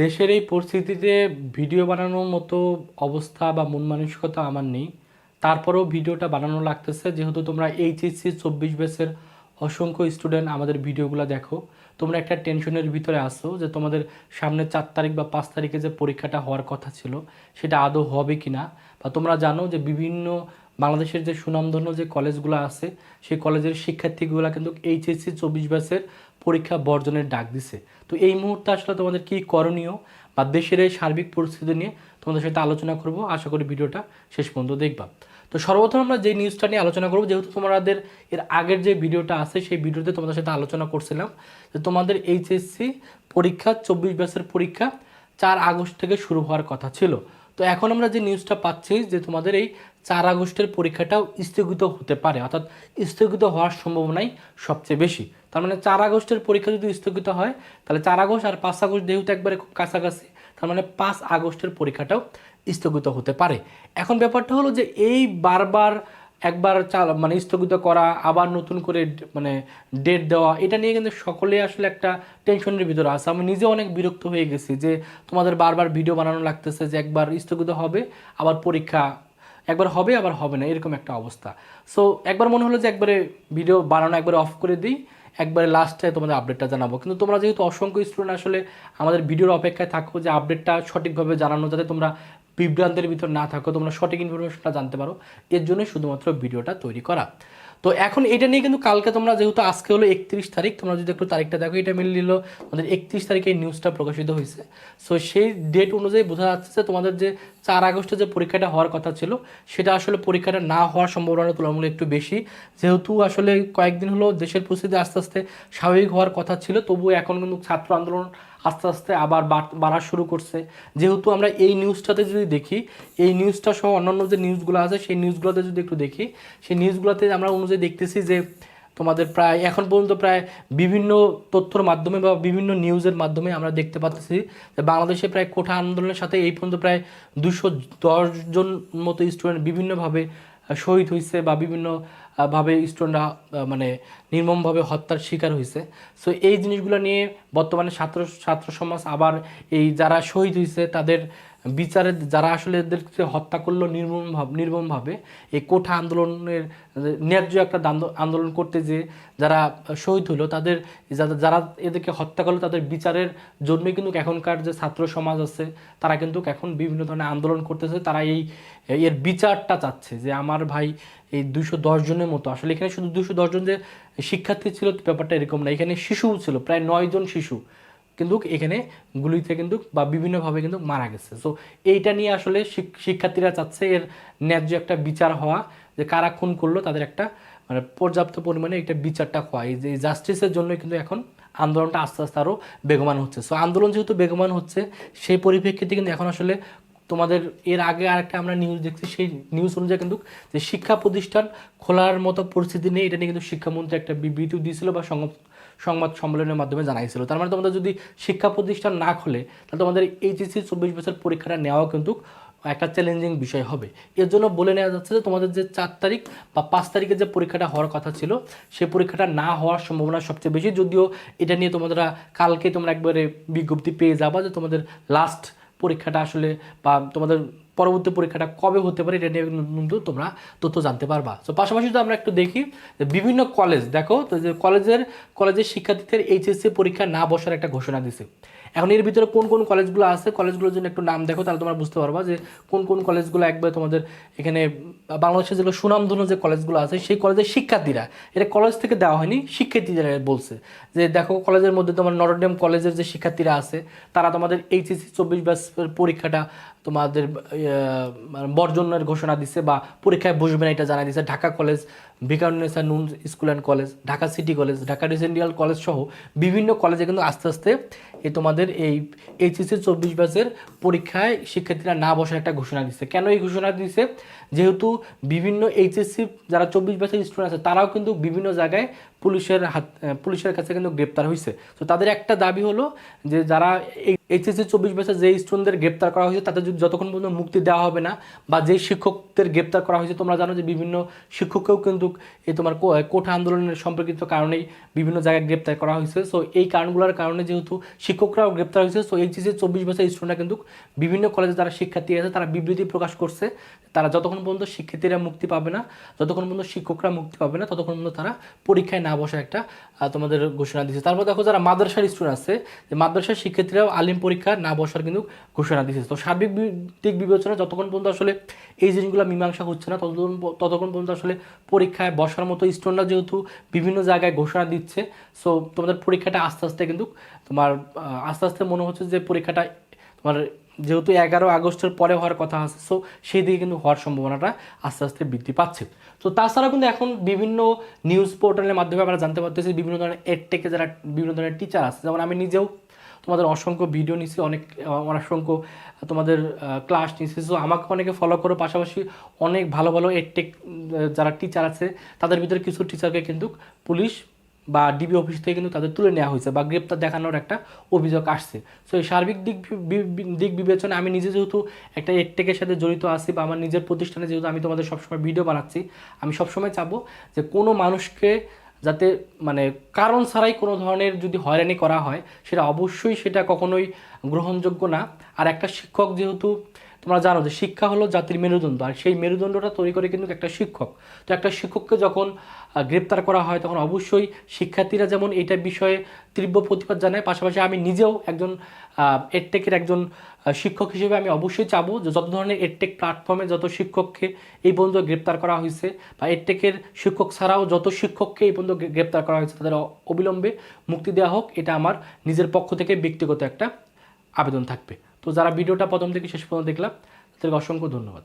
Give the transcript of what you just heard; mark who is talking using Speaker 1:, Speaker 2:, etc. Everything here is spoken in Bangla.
Speaker 1: দেশের এই পরিস্থিতিতে ভিডিও বানানোর মতো অবস্থা বা মন মানসিকতা আমার নেই। তারপরেও ভিডিওটা বানানো লাগতেছে। যেহেতু তোমরা এইচএসসি চব্বিশ ব্যাচের অসংখ্য স্টুডেন্ট আমাদের ভিডিওগুলো দেখো। তোমরা একটা টেনশনের ভিতরে আসো যে তোমাদের সামনে চার তারিখ বা পাঁচ তারিখে যে পরীক্ষাটা হওয়ার কথা ছিল, সেটা আদৌ হবে কি না বা তোমরা জানো যে বিভিন্ন বাংলাদেশের যে সুনামধন্য যে কলেজগুলো আছে, সেই কলেজের শিক্ষার্থীগুলো কিন্তু এইচএসসি চব্বিশ ব্যাচের পরীক্ষা বর্জনের ডাক দিছে। তো এই মুহূর্তে আসলে তোমাদের কি করণীয় বা দেশের এই সার্বিক পরিস্থিতি নিয়ে তোমাদের সাথে আলোচনা করব, আশা করি ভিডিওটা শেষ পর্যন্ত দেখবা। তো সর্বপ্রথম আমরা যে নিউজটা নিয়ে আলোচনা করব, যেহেতু তোমাদের এর আগের যে ভিডিওটা আছে, সেই ভিডিওতে তোমাদের সাথে আলোচনা করছিলাম যে তোমাদের এইচএসসি পরীক্ষা, চব্বিশ ব্যাচের পরীক্ষা চার আগস্ট থেকে শুরু হওয়ার কথা ছিল। তো এখন আমরা যে নিউজটা পাচ্ছি যে তোমাদের এই চার আগস্টের পরীক্ষাটাও স্থগিত হতে পারে, অর্থাৎ স্থগিত হওয়ার সম্ভাবনাই সবচেয়ে বেশি। তার মানে চার আগস্টের পরীক্ষা যদি স্থগিত হয়, তাহলে চার আগস্ট আর পাঁচ আগস্ট যেহেতু একবারে খুব কাছাকাছি, তার মানে পাঁচ আগস্টের পরীক্ষাটাও স্থগিত হতে পারে। এখন ব্যাপারটা হলো যে এই বারবার একবার চাল মানে স্থগিত করা, আবার নতুন করে মানে ডেট দেওয়া, এটা নিয়ে কিন্তু সকলে আসলে একটা টেনশনের ভিতরে আছে। আমি নিজে অনেক বিরক্ত হয়ে গেছি যে তোমাদের বারবার ভিডিও বানানো লাগতেছে যে একবার স্থগিত হবে, আবার পরীক্ষা, একবার হবে, আবার হবে না, এরকম একটা অবস্থা। সো একবার মনে হলো যে একবারে ভিডিও বানানো একবারে অফ করে দিই একবারে লাস্টে তোমাদের আপডেটটা জানাব। কিন্তু তোমরা যেহেতু অসংখ্য স্টুডেন্ট আসলে আমাদের ভিডিওর অপেক্ষায় থাকো যে আপডেটটা সঠিকভাবে জানানো যাতে তোমরা বিভ্রান্তের ভিতর না থাকো, তোমরা সঠিক ইনফরমেশনটা জানতে পারো, এর জন্যই শুধুমাত্র ভিডিওটা তৈরি করা। তো এখন এটা নিয়ে কিন্তু কালকে তোমরা যেহেতু আজকে হলো একত্রিশ তারিখ, তোমরা যদি একটু তারিখটা দেখো, এটা মিলে নিল আমাদের একত্রিশ তারিখে এই নিউজটা প্রকাশিত হয়েছে। সো সেই ডেট অনুযায়ী বোঝা যাচ্ছে যে তোমাদের যে চার আগস্টে যে পরীক্ষাটা হওয়ার কথা ছিল, সেটা আসলে পরীক্ষাটা না হওয়ার সম্ভাবনা তুলনামূলক একটু বেশি। যেহেতু আসলে কয়েকদিন হলো দেশের পরিস্থিতি আস্তে আস্তে স্বাভাবিক হওয়ার কথা ছিল, তবুও এখন কিন্তু ছাত্র আন্দোলন আস্তে আস্তে আবার বাড়- শুরু করছে। যেহেতু আমরা এই নিউজটাতে যদি দেখি, এই নিউজটা সহ অন্যান্য যে নিউজগুলো আছে, সেই নিউজগুলোতে যদি একটু দেখি, সেই নিউজগুলোতে আমরা অনুযায়ী দেখতেছি যে তোমাদের প্রায়, এখন পর্যন্ত প্রায় বিভিন্ন তথ্যর মাধ্যমে বা বিভিন্ন নিউজের মাধ্যমে আমরা দেখতে পাচ্ছি যে বাংলাদেশে প্রায় কোঠা আন্দোলনের সাথে এই পর্যন্ত প্রায় দুশো জন মতো স্টুডেন্ট বিভিন্নভাবে শহীদ হয়েছে বা বিভিন্ন ভাবে স্টুডেন্টরা মানে নির্মমভাবে হত্যার শিকার হয়েছে সো এই জিনিসগুলো নিয়ে বর্তমানে ছাত্র ছাত্র সমাজ আবার এই যারা শহীদ হয়েছে তাদের বিচারে যারা আসলে এদেরকে হত্যা করল নির্মম ভাব- নির্মমভাবে, এই কোঠা আন্দোলনের, ন্যায্য একটা আন্দোলন করতে যে যারা শহীদ হলো, তাদের যারা- এদেরকে হত্যা করল, তাদের বিচারের জন্য কিন্তু এখনকার যে ছাত্র সমাজ আছে, তারা কিন্তু এখন বিভিন্ন ধরনের আন্দোলন করতেছে, তারা এই, এর বিচারটা চাচ্ছে যে আমার ভাই এই দুশো জনের মতো, আসলে এখানে শুধু দুশো জন যে শিক্ষার্থী ছিল, ব্যাপারটা এরকম না, এখানে শিশুও ছিল, প্রায় নয় জন শিশু। কিন্তু এখানে গুলিতে কিন্তু বা বিভিন্নভাবে কিন্তু মারা গেছে। সো এইটা নিয়ে আসলে শিক্ষার্থীরা চাচ্ছে এর ন্যায্য একটা বিচার হওয়া, যে কারা খুন করল, তাদের একটা মানে পর্যাপ্ত পরিমাণে একটা বিচারটা হওয়া। এই যে জাস্টিসের জন্য কিন্তু এখন আন্দোলনটা আস্তে আস্তে আরও বেগমান হচ্ছে। সো আন্দোলন যেহেতু বেগমান হচ্ছে, সেই পরিপ্রেক্ষিতে কিন্তু এখন আসলে তোমাদের এর আগে আরেকটা আমরা নিউজ দেখছি, সেই নিউজ অনুযায়ী কিন্তু যে শিক্ষা প্রতিষ্ঠান খোলার মতো পরিস্থিতি নেই, এটা নিয়ে কিন্তু শিক্ষামন্ত্রী একটা বিবৃতি দিয়েছিল বা সংবাদ সংবাদ সম্মেলনের মাধ্যমে জানাইছিল। তার মানে তোমাদের যদি শিক্ষা প্রতিষ্ঠান না খোলে, তাহলে তোমাদের এইচএসসি চব্বিশ বছর পরীক্ষাটা নেওয়াও কিন্তু একটা চ্যালেঞ্জিং বিষয় হবে। এর জন্য বলে নেওয়া যাচ্ছে যে তোমাদের যে চার তারিখ বা পাঁচ তারিখে যে পরীক্ষাটা হওয়ার কথা ছিল, সে পরীক্ষাটা না হওয়ার সম্ভাবনা সবচেয়ে বেশি। যদিও এটা নিয়ে তোমরা কালকে তোমরা একবারে বিজ্ঞপ্তি পেয়ে যাবা যে তোমাদের লাস্ট পরীক্ষাটা আসলে বা তোমাদের পরবর্তী পরীক্ষাটা কবে হতে পারে এটা নিয়ে কিন্তু তোমরা তথ্য জানতে পারবা। তো পাশাপাশি তো আমরা একটু দেখি বিভিন্ন কলেজ দেখো, তো যে কলেজের কলেজের শিক্ষার্থীদের এইচএসসি পরীক্ষা না বসার একটা ঘোষণা দিছে। এখন এর ভিতরে কোন কোন কলেজগুলো আছে? কলেজগুলোর জন্য একটু নাম দেখো, তাহলে তোমরা বুঝতে পারবা যে কোন কোন কলেজগুলো একবার তোমাদের এখানে, বাংলাদেশের যেগুলো সুনামধন্য যে কলেজগুলো আছে, সেই কলেজের শিক্ষার্থীরা, এটা কলেজ থেকে দেওয়া হয়নি, শিক্ষার্থীরা বলছে যে দেখো কলেজের মধ্যে তোমার নটরডেম কলেজের যে শিক্ষার্থীরা আছে, তারা তোমাদের এইচএসসি চব্বিশ বাস পরীক্ষাটা তোমাদের মানে বর্জনের ঘোষণা দিচ্ছে বা পরীক্ষায় বসবে না এটা জানাই দিচ্ছে Dhaka college Viqarunnisa Noon school and college, Dhaka city college, Dhaka residential college সহ বিভিন্ন কলেজে কিন্তু আস্তে আস্তে এই তোমাদের এই এইচএসসি চব্বিশ ব্যাচের পরীক্ষায় শিক্ষার্থীরা না বসার একটা ঘোষণা দিচ্ছে কেন এই ঘোষণা দিচ্ছে যেহেতু বিভিন্ন এইচএসসি যারা চব্বিশ ব্যাচের স্টুডেন্ট আছে, তারাও কিন্তু বিভিন্ন জায়গায় পুলিশের হাত পুলিশের কাছে কিন্তু গ্রেপ্তার হয়েছে তো তাদের একটা দাবি হলো যে যারা এই এইচএসসি চব্বিশ বছর যে স্টুডেন্টদের গ্রেপ্তার করা হয়েছে, তাদের যতক্ষণ পর্যন্ত মুক্তি দেওয়া হবে না বা যেই শিক্ষকদের গ্রেপ্তার করা হয়েছে, তোমরা জানো যে বিভিন্ন শিক্ষককেও কিন্তু এই তোমার কোঠা আন্দোলনের সম্পর্কিত কারণেই বিভিন্ন জায়গায় গ্রেপ্তার করা হয়েছে। সো এই কারণগুলোর কারণে যেহেতু শিক্ষকরাও গ্রেপ্তার হয়েছে সো এইচএসসি চব্বিশ বছর স্টুডেন্টরা কিন্তু বিভিন্ন কলেজে যারা শিক্ষার্থী আছে, তারা বিবৃতি প্রকাশ করছে, তারা যতক্ষণ পর্যন্ত শিক্ষার্থীরা মুক্তি পাবে না, যতক্ষণ পর্যন্ত শিক্ষকরা মুক্তি পাবে না, ততক্ষণ পর্যন্ত তারা পরীক্ষায় না বসে একটা তোমাদের ঘোষণা দিয়েছে তারপর দেখো যারা মাদ্রাসার স্টুডেন্ট আছে, যে মাদ্রাসার শিক্ষার্থীরাও আলিম পরীক্ষা না বসার কিন্তু ঘোষণা দিয়েছে তো সার্বিক দিক বিবেচনা যতক্ষণ পর্যন্ত আসলে এই জিনিসগুলো মীমাংসা হচ্ছে না, ততক্ষণ ততক্ষণ পর্যন্ত আসলে পরীক্ষায় বসার মতো স্টুডেন্টরা যেহেতু বিভিন্ন জায়গায় ঘোষণা দিচ্ছে সো তোমাদের পরীক্ষাটা আস্তে আস্তে কিন্তু তোমার আস্তে আস্তে মনে হচ্ছে যে পরীক্ষাটা তোমার যেহেতু এগারো আগস্টের পরে হওয়ার কথা আছে সো সেই দিকে কিন্তু হওয়ার সম্ভাবনাটা আস্তে আস্তে বৃদ্ধি পাচ্ছে। তো তাছাড়া কিন্তু এখন বিভিন্ন নিউজ পোর্টালের মাধ্যমে আমরা জানতে পারতেছি বিভিন্ন ধরনের এডটেকে যারা বিভিন্ন ধরনের টিচার আছে। যেমন আমি নিজেও তোমাদের অসংখ্য ভিডিও নিছি, অনেক অসংখ্য, তোমাদের ক্লাস নিছি। সো আমাকে অনেকে ফলো করো, পাশাপাশি অনেক ভালো ভালো এডটেক যারা টিচার আছে, তাদের ভিতরে কিছু টিচারকে কিন্তু পুলিশ বা ডিবি অফিস থেকে কিন্তু তাদের তুলে নেওয়া হয়েছে বা গ্রেপ্তার দেখানোর একটা অভিযোগ আসছে। সো এই সার্বিক দিক দিক বিবেচনায় আমি নিজে যেহেতু একটা এডটেকের সাথে জড়িত আছি বা আমার নিজের প্রতিষ্ঠানে যেহেতু আমি তোমাদের সবসময় ভিডিও বানাচ্ছি, আমি সবসময় চাবো যে কোনো মানুষকে যাতে মানে কারণ ছাড়াই কোনো ধরনের যদি হয়রানি করা হয়, সেটা অবশ্যই সেটা কখনোই গ্রহণযোগ্য না। আর একটা শিক্ষক যেহেতু তোমরা জানো যে শিক্ষা হলো জাতির মেরুদণ্ড, আর সেই মেরুদণ্ডটা তৈরি করে কিন্তু একটা শিক্ষক। তো একটা শিক্ষককে যখন গ্রেপ্তার করা হয়, তখন অবশ্যই শিক্ষার্থীরা যেমন এইটার বিষয়ে তীব্র প্রতিবাদ জানায়, পাশাপাশি আমি নিজেও একজন এডটেকের একজন শিক্ষক হিসেবে আমি অবশ্যই চাবো যে যত ধরনের এডটেক প্ল্যাটফর্মে যত শিক্ষককে এই পর্যন্ত গ্রেপ্তার করা হয়েছে বা এডটেকের শিক্ষক ছাড়াও যত শিক্ষককে এই পর্যন্ত গ্রেপ্তার করা হয়েছে, তাদের অবিলম্বে মুক্তি দেওয়া হোক, এটা আমার নিজের পক্ষ থেকে ব্যক্তিগত একটা আবেদন থাকবে। তো যারা ভিডিওটা প্রথম থেকে শেষ পর্যন্ত দেখলাম তাদেরকে অসংখ্য ধন্যবাদ।